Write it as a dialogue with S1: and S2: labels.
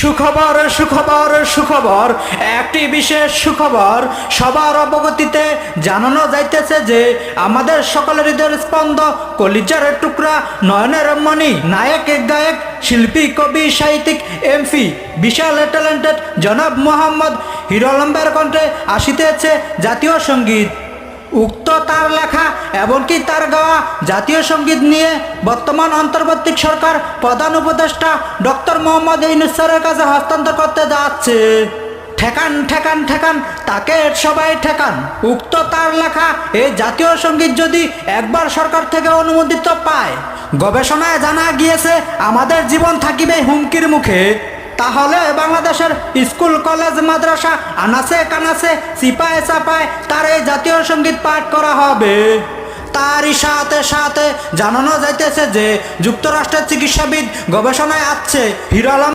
S1: সুখবর সুখবর সুখবর। একটি বিশেষ সুখবর, সবার অবগতিতে জানানো যাইতেছে যে, আমাদের সকলের হৃদয়ের স্পন্দ কলিজার টুকরা, নয়নের মণি, নায়ক, গায়ক, শিল্পী, কবি, সাহিত্যিক, এমপি, বিশাল ট্যালেন্টেড জনাব মোহাম্মদ হিরো আলম্বের কণ্ঠে আসিতেছে জাতীয় সংগীত। উক্ত তার লেখা এমনকি তার গাওয়া জাতীয় সংগীত নিয়ে বর্তমান অন্তর্বর্তী সরকার প্রধান উপদেষ্টা ডক্টর মোহাম্মদ ইউনুস স্যারের কাছে হস্তান্তর করতে যাচ্ছে। ঠেকান ঠেকান ঠেকান, তাকে সবাই ঠেকান। উক্ত তার লেখা এই জাতীয় সংগীত যদি একবার সরকার থেকে অনুমোদিত পায়, গবেষণায় জানা গিয়েছে আমাদের জীবন থাকিবে হুমকির মুখে। তাহলে বাংলাদেশের স্কুল, কলেজ, মাদ্রাসা আনাসে কানাসে সিপায় চাপায় তার এই জাতীয় সংগীত পাঠ করা হবে। তারই সাথে সাথে জানানো যাইতেছে যে যুক্তরাষ্ট্রের চিকিৎসাবিদ গবেষণায় আছে হিরো আলম